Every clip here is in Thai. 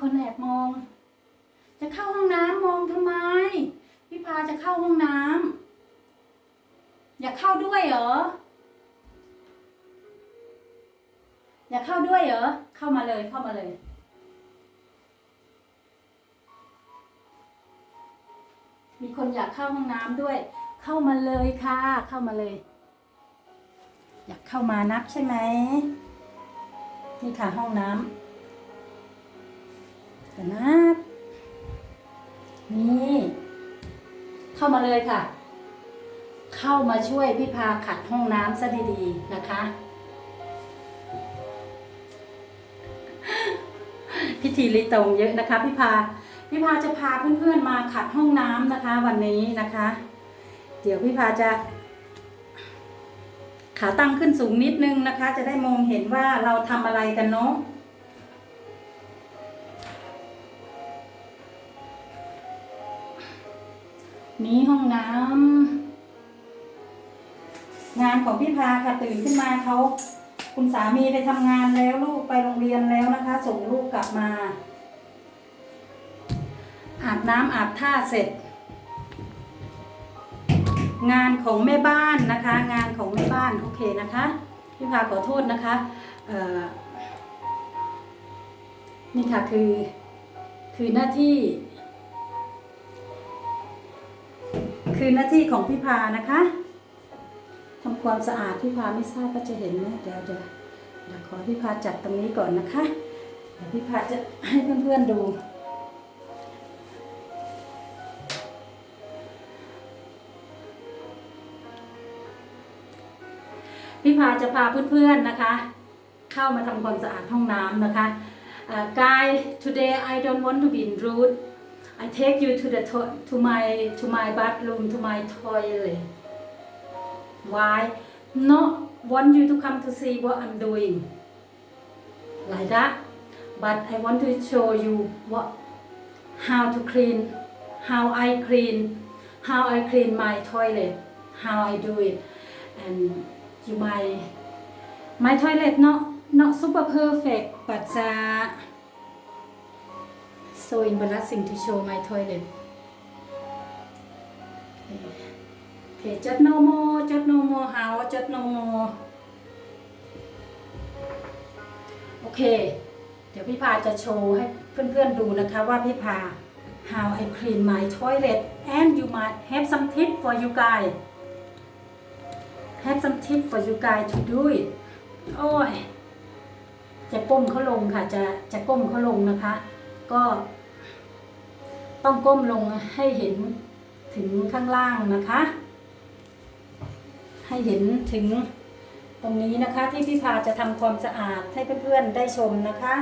คนแอบมอง จะเข้าห้องน้ำมองทำไม พี่พาจะเข้าห้องน้ำอยากเข้าด้วยเหรอ อยากเข้าด้วยเหรอ เข้ามาเลยเข้ามาเลยมีคนอยากเข้าห้องน้ำด้วย เข้ามาเลยค่ะ เข้ามาเลย อยากเข้ามานับใช่ไหม นี่ค่ะห้องน้ำ นับนี่ เข้ามาเลยค่ะ เข้ามาช่วยพี่พาขัดห้องน้ำซะดีๆนะคะ พิธีรีตรงเยอะนะคะ พี่พา พี่พาจะพาเพื่อนๆมาขัดห้องน้ำนะคะ วันนี้นะคะ เดี๋ยวพี่พาจะขาตั้งขึ้นสูงนิดนึงนะคะ จะได้มองเห็นว่าเราทำอะไรกันเนาะ นี้ห้องน้ำงานของพี่พาค่ะตื่นขึ้นมาเขาคุณสามีไปทำงานแล้วลูกไปโรงเรียนแล้วนะคะ ส่งลูกกลับมา อาบน้ำอาบท่าเสร็จ งานของแม่บ้านนะคะ งานของแม่บ้านโอเคนะคะ พี่พาขอโทษนะคะนี่ค่ะคือคือหน้าที่ คือหน้าที่ของพี่พานะคะทำความสะอาดพี่พาไม่ทราบว่าจะเห็นไหมเดี๋ยวเดี๋ยวเดี๋ยวขอพี่พาจัดตรงนี้ก่อนนะคะ เดี๋ยวพี่พาจะให้เพื่อนๆดูพี่พาจะพาเพื่อนๆนะคะ เข้ามาทำความสะอาดห้องน้ำนะคะเอ่อ Guy today I don't want to be rude I take you to the to, to my to my bathroom to my toilet. Why? Not want you to come to see what I'm doing. Like that. But I want to show you what how to clean how I clean how I clean my toilet how I do it. And you might my toilet not not super perfect but uh, so embarrassing to show my toilet okay, just no more just no more how just no more โอเค เดี๋ยวพี่พาจะโชว์ให้เพื่อนๆดูนะคะว่าพี่พา how I clean my toilet and you might have some tip for you guys have some tip for you guys to do it โอ้ยจะก้มเขาลงค่ะ จะจะก้มเขาลงนะคะ ก็ ต้องก้มลงให้เห็นถึงข้างล่างนะคะ ให้เห็นถึงตรงนี้นะคะที่พี่พาจะทำความสะอาดให้เพื่อนๆได้ชมนะคะ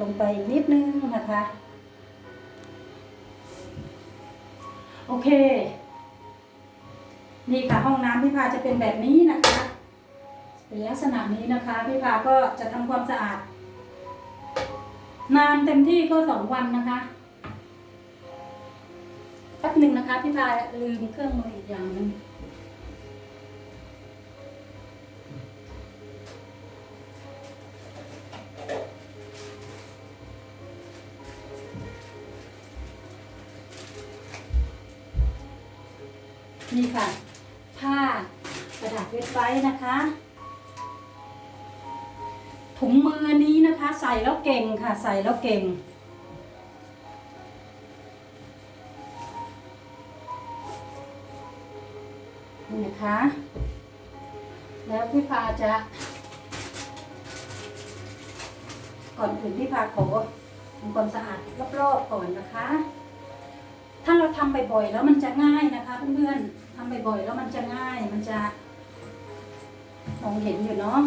ลงไปอีกนิดนึงนะคะ โอเค นี่ค่ะห้องน้ำพี่พาจะเป็นแบบนี้นะคะ เป็นลักษณะนี้นะคะ พี่พาก็จะทำความสะอาด นานเต็มที่ก็สองวันนะคะแป๊บหนึ่งนะคะพี่พายลืมเครื่องมืออีกอย่างหนึงนี่ค่ะ ผ้ากระดาษเวทไว้นะคะ ถุงมือนี้ นะคะ ใส่แล้วเก่งค่ะ ใส่แล้วเก่ง นี่นะคะ แล้วพี่พาจะ ก่อนอื่นพี่พาขอทำความสะอาดรอบๆก่อนนะคะ ถ้าเราทำบ่อยๆแล้วมันจะง่ายนะคะเพื่อนๆทำบ่อยๆแล้วมันจะง่าย มันจะมองเห็นอยู่เนาะ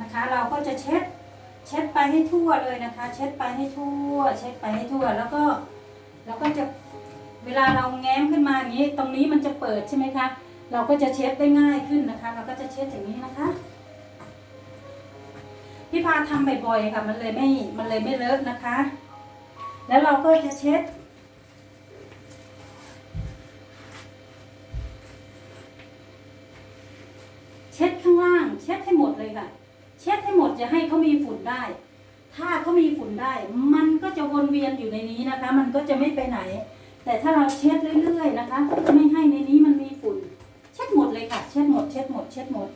นะคะ เราก็จะเช็ดเช็ดไปให้ทั่วเลยนะคะ เช็ดไปให้ทั่ว เช็ดไปให้ทั่วแล้วก็เราก็จะเวลาเราแง้มขึ้นมาอย่างนี้ ตรงนี้มันจะเปิดใช่ไหมคะ เราก็จะเช็ดได้ง่ายขึ้นนะคะ เราก็จะเช็ดอย่างนี้นะคะพี่พาทำบ่อยๆค่ะ มันเลยไม่มันเลยไม่เลอะนะคะ แล้วเราก็จะเช็ดเช็ดข้างล่าง เช็ดให้หมดเลยค่ะ เช็ดให้หมดจะให้เขามีฝุ่นได้ ถ้าเขามีฝุ่นได้ มันก็จะวนเวียนอยู่ในนี้นะคะ มันก็จะไม่ไปไหน แต่ถ้าเราเช็ดเรื่อยๆนะคะ ไม่ให้ในนี้มันมีฝุ่น เช็ดหมดเลยค่ะ เช็ดหมด เช็ดหมด เช็ดหมด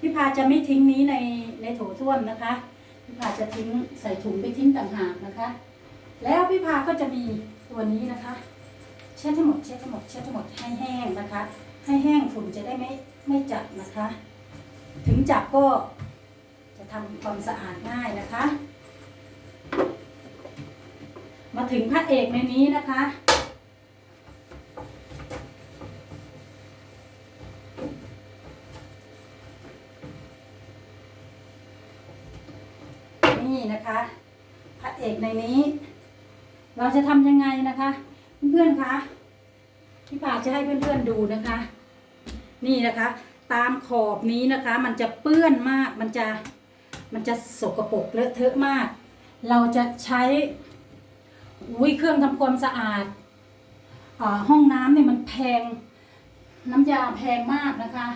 พี่พาจะไม่ทิ้งนี้ในในโถส้วมนะคะ พี่พาจะทิ้งใส่ถุงไปทิ้งต่างหากนะคะ แล้วพี่พาก็จะมีตัวนี้นะคะ เช็ดให้หมด เช็ดให้หมด เช็ดให้หมดให้แห้งนะคะ ให้แห้งฝุ่นจะได้ไม่ไม่จับนะคะ ถึงจับก็จะทำความสะอาดง่ายนะคะ มาถึงพระเอกในนี้นะคะนี่นะคะพระเอกในนี้ เราจะทำยังไงนะคะ เพื่อนๆคะพี่ป่าจะให้เพื่อนๆดูนะคะ นี่นะคะ ตามขอบนี้นะคะ มันจะเปื้อนมากมันจะมันจะสกปรกเลอะเทอะมาก เราจะใช้อุ้ยเครื่องทำความสะอาดอาห้องน้ำเนี่ยมันแพง น้ำยาแพงมากนะคะ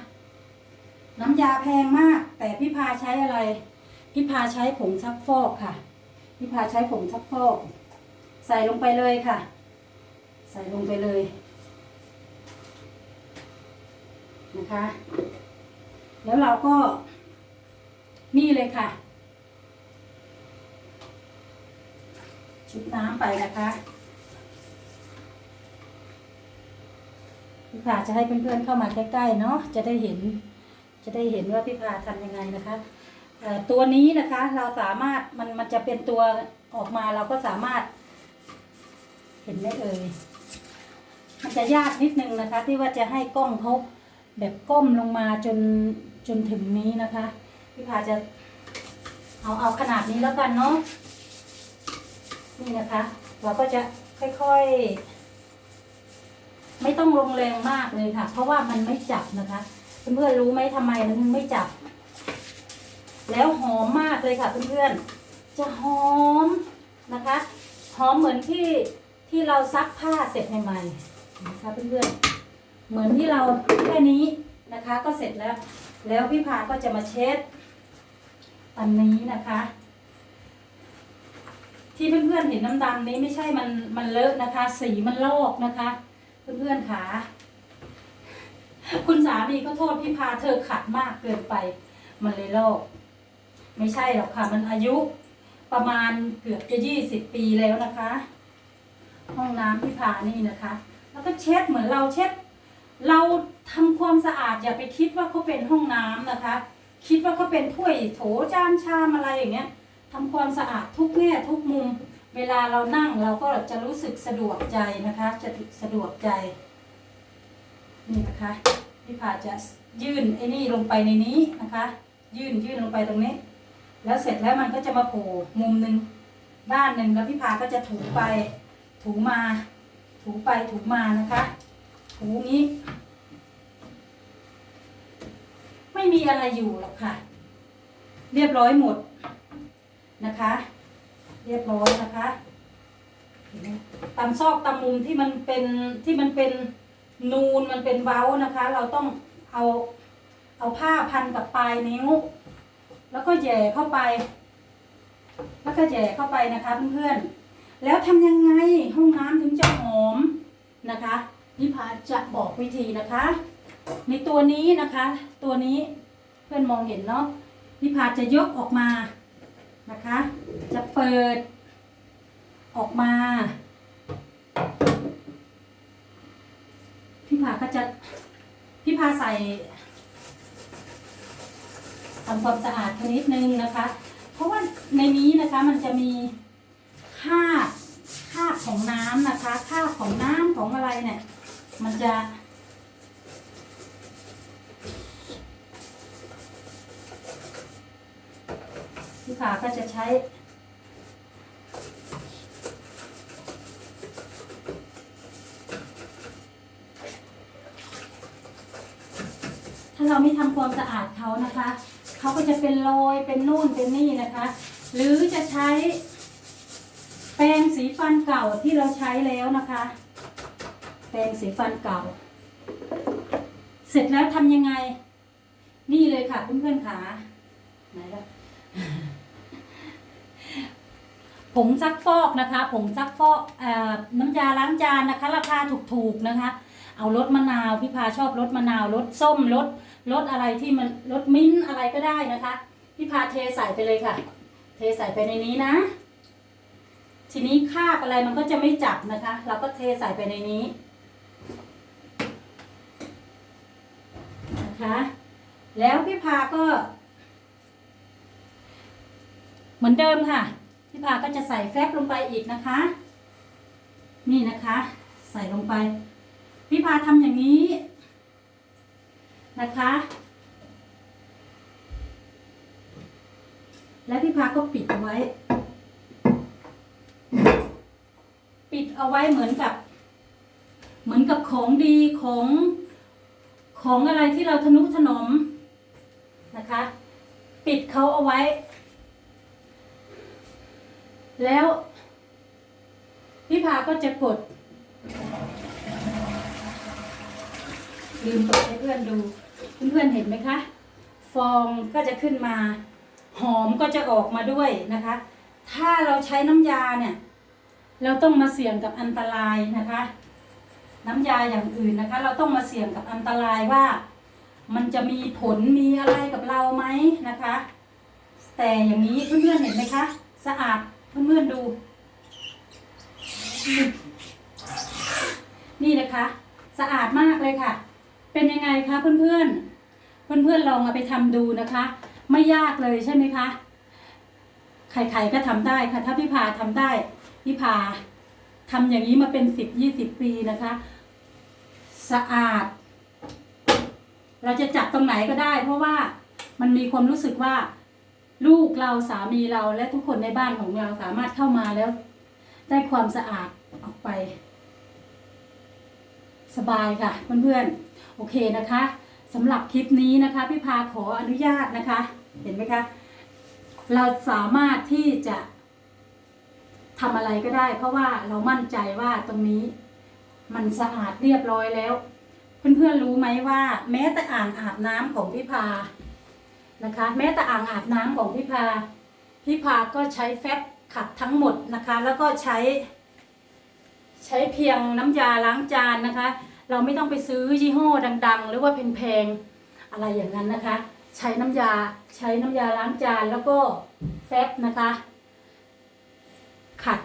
น้ำยาแพงมาก แต่พี่พาใช้อะไร พี่พาใช้ผงซักฟอกค่ะ พี่พาใช้ผงซักฟอก ใส่ลงไปเลยค่ะ ใส่ลงไปเลย นะคะ แล้วเราก็ นี่เลยค่ะ ชุบน้ำไปนะคะพี่พาจะให้เพื่อนๆเข้ามาใกล้ๆเนาะจะได้เห็น จะได้เห็นว่าพี่พาทำยังไงนะคะตัวนี้นะคะเราสามารถมันมันจะเป็นตัวออกมาเราก็สามารถ เห็นไหมเอ่ยมันจะยากนิดนึงนะคะ ที่ว่าจะให้กล้องเขา แบบก้มลงมาจนจนถึงนี้นะคะ พี่พาจะเอาเอาขนาดนี้แล้วกันเนาะนี่นะคะ เราก็จะค่อยๆ ไม่ต้องลงแรงมากเลยค่ะ เพราะว่ามันไม่จับนะคะเพื่อนๆรู้ไหมทำไมมันไม่จับ แล้วหอมมากเลยค่ะเพื่อนๆจะหอมนะคะหอมเหมือนที่ที่เราซักผ้าเสร็จใหม่ๆนะคะเพื่อนๆ เหมือนที่เราแค่นี้นะคะ ก็เสร็จแล้ว แล้วพี่พาก็จะมาเช็ดอันนี้นะคะ ที่เพื่อนๆเห็นน้ำดำนี้ไม่ใช่มันมันเลอะนะคะ สีมันลอกนะคะ เพื่อนๆขาคุณสามีก็โทษพี่พาเธอขัดมากเกินไป มันเลยลอก ไม่ใช่หรอกค่ะ มันอายุประมาณเกือบจะยี่สิบปีแล้วนะคะ ห้องน้ำพี่พานี่นะคะ แล้วก็เช็ดเหมือนเราเช็ด เราทำความสะอาดอย่าไปคิดว่าเขาเป็นห้องน้ำนะคะ คิดว่าเขาเป็นถ้วยโถจานชามอะไรอย่างเงี้ยทำความสะอาดทุกแง่ทุกมุม เวลาเรานั่งเราก็จะรู้สึกสะดวกใจนะคะ จะสะดวกใจ นี่นะคะพี่พาจะยื่นไอ้นี่ลงไปในนี้นะคะ ยื่นยื่นลงไปตรงนี้ แล้วเสร็จแล้วมันก็จะมาโผล่มุมหนึ่งด้านหนึ่งแล้วพี่พาก็จะถูไปถูมา ถูไปถูมานะคะ ถูนี้ ไม่มีอะไรอยู่หรอกค่ะ เรียบร้อยหมดนะคะ เรียบร้อยนะคะตามซอกตามมุมที่มันเป็นที่มันเป็นนูนมันเป็นเว้านะคะ เราต้องเอาเอาผ้าพันกับปลายนิ้ว แล้วก็แหย่เข้าไป แล้วก็แหย่เข้าไปนะคะเพื่อนๆแล้วทำยังไงห้องน้ำถึงจะหอมนะคะ นิพาจะบอกวิธีนะคะ ในตัวนี้นะคะ ตัวนี้เพื่อนมองเห็นเนาะนิพาจะยกออกมานะคะ จะเปิดออกมาพี่พาก็จะพี่พาใส่ทำความสะอาดนิดนึงนะคะ เพราะว่าในนี้นะคะมันจะมีคราคราของน้ำนะคะคราของน้ำของอะไรเนี่ย มันจะพี่ขาก็จะใช้ถ้าเราไม่ทำความสะอาดเขานะคะ เขาก็จะเป็นรอย เป็นนู่น เป็นนี่นะคะ หรือจะใช้ แปรงสีฟันเก่าที่เราใช้แล้วนะคะ แปรงสีฟันเก่า เสร็จแล้วทำยังไง นี่เลยค่ะเพื่อนๆขาไหนละผงซักฟอกนะคะผงซักฟอกอน้ำยาล้างจานนะคะ ราคาถูกๆนะคะ เอารสมะนาวพี่พาชอบรสมะนาวรสส้มรสรสอะไรที่มันรสมิ้นอะไรก็ได้นะคะพี่พาเทใส่ไปเลยค่ะ เทใส่ไปในนี้นะ ทีนี้คาบอะไรมันก็จะไม่จับนะคะ เราก็เทใส่ไปในนี้ นะคะ แล้วพี่พาก็ เหมือนเดิมค่ะ พี่พาก็จะใส่แฟบลงไปอีกนะคะ นี่นะคะ ใส่ลงไป พี่พาทำอย่างนี้นะคะ แล้วพี่พาก็ปิดเอาไว้ ปิดเอาไว้เหมือนกับ เหมือนกับของดีของ ของอะไรที่เราทนุถนอมนะคะ ปิดเขาเอาไว้ แล้วพี่พาก็จะกดลืมกดให้เพื่อนดูเพื่อนๆเห็นไหมคะ ฟองก็จะขึ้นมา หอมก็จะออกมาด้วยนะคะ ถ้าเราใช้น้ำยาเนี่ย เราต้องมาเสี่ยงกับอันตรายนะคะ น้ำยาอย่างอื่นนะคะ เราต้องมาเสี่ยงกับอันตรายว่า มันจะมีผลมีอะไรกับเราไหมนะคะ แต่อย่างนี้เพื่อนๆเห็นไหมคะ สะอาดเพื่อนๆดู นี่นะคะ สะอาดมากเลยค่ะ เป็นยังไงคะเพื่อนๆ เพื่อนๆลองเอาไปทำดูนะคะ ไม่ยากเลยใช่ไหมคะใครๆก็ทำได้ค่ะ ถ้าพี่พาทำได้พี่พาทำอย่างนี้มาเป็นสิบยี่สิบปีนะคะ สะอาด เราจะจับตรงไหนก็ได้ เพราะว่ามันมีความรู้สึกว่า ลูกเราสามีเราและทุกคนในบ้านของเราสามารถเข้ามาแล้ว ได้ความสะอาดออกไป สบายค่ะเพื่อนๆโอเคนะคะสำหรับคลิปนี้นะคะพี่พาขออนุญาตนะคะ เห็นไหมคะ เราสามารถที่จะทำอะไรก็ได้ เพราะว่าเรามั่นใจว่าตรงนี้ มันสะอาดเรียบร้อยแล้ว เพื่อนๆรู้ไหมว่า แม้แต่อ่างอาบน้ำของพี่พานะคะ แม้แต่อ่างอาบน้ำของพี่พาพี่พาก็ใช้แฟบขัดทั้งหมดนะคะ แล้วก็ใช้ ใช้เพียงน้ำยาล้างจานนะคะ เราไม่ต้องไปซื้อยี่ห้อดัง ๆ หรือว่าแพงๆอะไรอย่างนั้นนะคะ ใช้น้ำยาใช้น้ำยาล้างจานแล้วก็แฟบนะคะ ขัด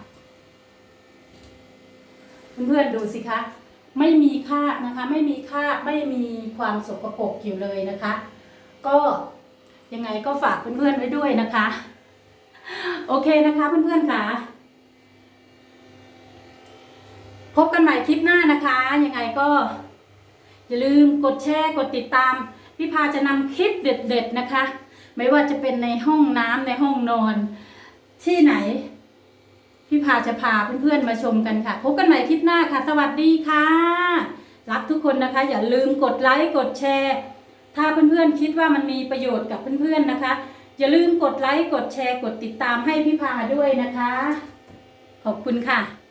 เพื่อนๆดูสิคะ ไม่มีคราบนะคะ ไม่มีคราบไม่มีความสกปรกอยู่เลยนะคะ ก็ยังไงก็ฝากเพื่อนๆไว้ด้วยนะคะ โอเคนะคะเพื่อนๆค่ะ พบกันใหม่คลิปหน้านะคะ ยังไงก็ อย่าลืมกดแชร์กดติดตามพี่พาจะนำคลิปเด็ด ๆนะคะ ไม่ว่าจะเป็นในห้องน้ำในห้องนอนที่ไหน พี่พาจะพาเพื่อนๆมาชมกันค่ะ พบกันใหม่คลิปหน้าค่ะ สวัสดีค่ะ รักทุกคนนะคะ อย่าลืมกดไลค์กดแชร์ ถ้าเพื่อนๆคิดว่ามันมีประโยชน์กับเพื่อนๆนะคะ อย่าลืมกดไลค์กดแชร์ กดติดตามให้พี่พาด้วยนะคะ ขอบคุณค่ะ